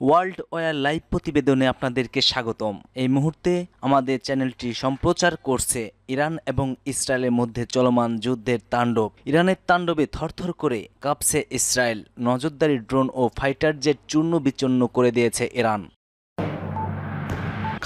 World war live প্রতিবেদনে আপনাদেরকে স্বাগতম। এই মুহূর্তে আমাদের চ্যানেলটি সম্প্রচার করছে ইরান এবং ইসরায়েলের মধ্যে চলমান যুদ্ধের তাণ্ডব। ইরানের তাণ্ডবে থরথর করে কাঁপছে ইসরায়েল। নজরদারি ড্রোন ও ফাইটার জেট চূর্ণ বিচূর্ণ করে দিয়েছে ইরান।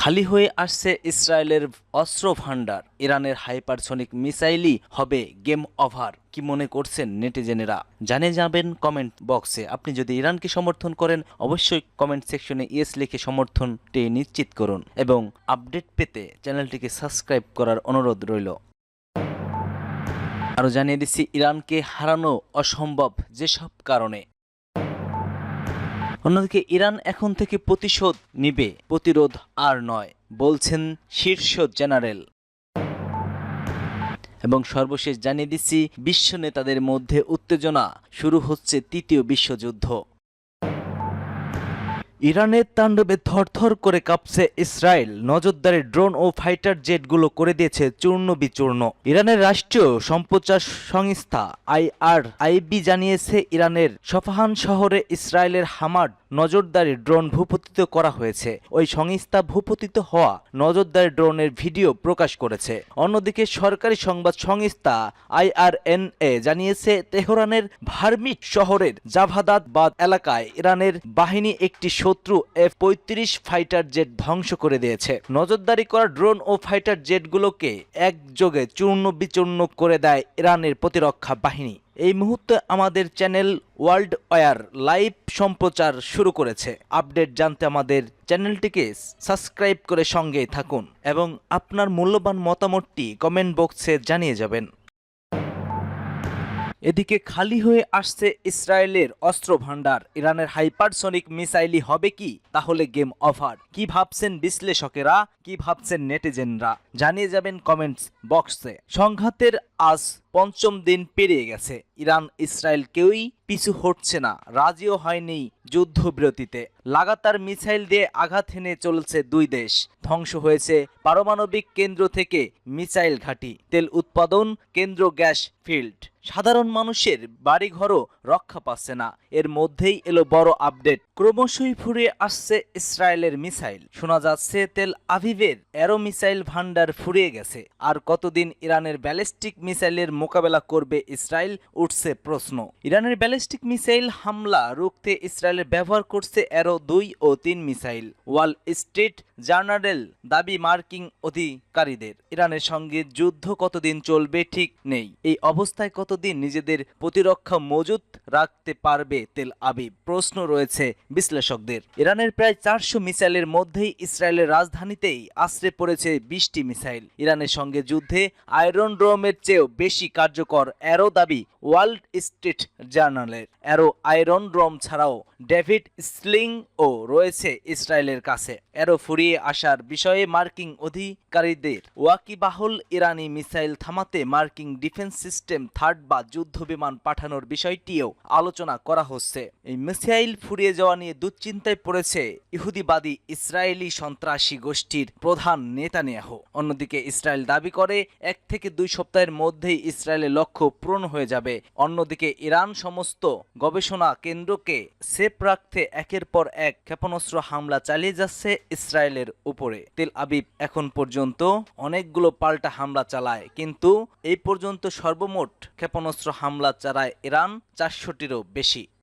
খালি হয়ে আসছে ইসরায়েলের অস্ত্র ভাণ্ডার ইরানের হাইপারসনিক মিসাইলই হবে গেম ওভার। কি মনে করছেন নেটিজেনেরা? জানে যাবেন কমেন্ট বক্সে। আপনি যদি ইরানকে সমর্থন করেন, অবশ্যই কমেন্ট সেকশনে ইয়েস লিখে সমর্থনটি নিশ্চিত করুন এবং আপডেট পেতে চ্যানেলটিকে সাবস্ক্রাইব করার অনুরোধ রইল। আরও জানিয়ে দিচ্ছি, ইরানকে হারানো অসম্ভব যেসব কারণে। অন্যদিকে ইরান এখন থেকে প্রতিশোধ নিবে, প্রতিরোধ আর নয়, বলছেন শীর্ষ জেনারেল। এবং সর্বশেষ জানিয়ে দিচ্ছি, বিশ্ব নেতাদের মধ্যে উত্তেজনা, শুরু হচ্ছে তৃতীয় বিশ্বযুদ্ধ। ইরানের তাণ্ডবে থরথর করে কাঁপছে ইসরায়েল। নজরদারি ড্রোন ও ফাইটার জেটগুলো করে দিয়েছে চূর্ণ বিচূর্ণ। ইরানের রাষ্ট্রীয় সম্প্রচার সংস্থা আইআর আইবি জানিয়েছে, ইরানের সফাহান শহরে ইসরায়েলের হামার নজরদারি ড্রোন ভূপতিত করা হয়েছে। ওই সংস্থা ভূপতিত হওয়া নজরদারি ড্রোনের ভিডিও প্রকাশ করেছে। অন্যদিকে সরকারি সংবাদ সংস্থা আইআরএনএ জানিয়েছে, তেহরানের ভার্মিট শহরের জাভাদাদ বাদ এলাকায় ইরানের বাহিনী একটি শত্রু এফ পঁয়ত্রিশ ফাইটার জেট ধ্বংস করে দিয়েছে। নজরদারি করা ড্রোন ও ফাইটার জেটগুলোকে একযোগে চূর্ণ বিচূর্ণ করে দেয় ইরানের প্রতিরক্ষা বাহিনী। এই মুহূর্তে আমাদের চ্যানেল ওয়ার্ল্ড ওয়ার লাইভ সম্প্রচার শুরু করেছে। আপডেট জানতে আমাদের চ্যানেলটিকে সাবস্ক্রাইব করে সঙ্গে থাকুন এবং আপনার মূল্যবান মতামতটি কমেন্ট বক্সে জানিয়ে যাবেন। এদিকে খালি হয়ে আসছে ইসরায়েলের অস্ত্র ভাণ্ডার ইরানের হাইপারসনিক মিসাইলই হবে কি? তাহলে গেম অফার কি ভাবছেন বিশ্লেষকেরা? কি ভাবছেন নেটিজেনরা? জানিয়ে যাবেন কমেন্টস বক্সে। সংঘাতের আজ পঞ্চম দিন পেরিয়ে গেছে। ইরান, ইসরায়েল কেউই পিছু হটছে না, রাজিও হয়নি যুদ্ধবিরতিতে। লাগাতার মিসাইল দিয়ে আঘাত হেনে চলছে দুই দেশ। ধ্বংস হয়েছে পারমাণবিক কেন্দ্র থেকে মিসাইল ঘাঁটি, তেল উৎপাদন কেন্দ্র গ্যাস ফিল্ড। সাধারণ মানুষের বাড়িঘরও রক্ষা পাচ্ছে না। এর মধ্যেই এলো বড় আপডেট। ক্রমশই ফুরিয়ে আসছে ইসরায়েলের মিসাইল। শোনা যাচ্ছে তেল আভিভের অ্যারো মিসাইল ভান্ডার ফুরিয়ে গেছে। আর কতদিন ইরানের ব্যালিস্টিক মিসাইলের মোকাবেলা করবে ইসরায়েল, উঠছে প্রশ্ন। ইরানের ব্যালিস্টিক মিসাইল হামলা, রুখতে ইসরায়েলের ব্যবহার করছে অ্যারো দুই ও তিন মিসাইল। ওয়াল স্ট্রিট জার্নারেল দাবি মার্কিং অধিকারীদের। ইরানের সঙ্গে যুদ্ধ কতদিন চলবে ঠিক নেই। এই অবস্থায় কতদিন নিজেদের প্রতিরক্ষা মজুত রাখতে পারবে তেল আবিব? প্রশ্ন রয়েছে বিশ্লেষকদের। ইরানের প্রায় চারশো মিসাইলের মধ্যেই ইসরায়েলের রাজধানীতেই আশ্রে পড়েছে বিশটি মিসাইল। ইরানের সঙ্গে যুদ্ধে আয়রন ড্রোমের চেয়েও বেশি কার্যকর অ্যারো দাবি ওয়ার্ল্ড স্ট্রিট জার্নালের। অ্যারো আয়রন ড্রোম ছাড়াও ডেভিড স্লিং ও রয়েছে ইসরায়েলের কাছে। অ্যারো ফুরিয়ে আসার বিষয়ে মার্কিং অধিকারীদের ওয়াকিবাহুল ইরানি মিসাইল থামাতে মার্কিং ডিফেন্স সিস্টেম থার্ড বা যুদ্ধ বিমান পাঠানোর বিষয়টিও আলোচনা করা হচ্ছে। এই মিসাইল ফুরিয়ে যাওয়া নিয়ে দুশ্চিন্তায় পড়েছে ইহুদিবাদী ইসরায়েলি সন্ত্রাসী গোষ্ঠীর প্রধান নেতানিয়াহ। অন্যদিকে ইসরায়েল দাবি করে, এক থেকে দুই সপ্তাহের মধ্যেই ইসরায়েলের লক্ষ্য পূরণ হয়ে যাবে। অন্যদিকে ইরান সমস্ত গবেষণা কেন্দ্রকে সেফ রাখতে একের পর এক ক্ষেপণাস্ত্র হামলা চালিয়ে যাচ্ছে ইসরায়েলের উপরে। তেল আবিব এখন পর্যন্ত অনেকগুলো পাল্টা হামলা চালায়, কিন্তু এই পর্যন্ত সর্বমোট ক্ষেপণাস্ত্র হামলা চালায় ইরান চারশোটিরও বেশি।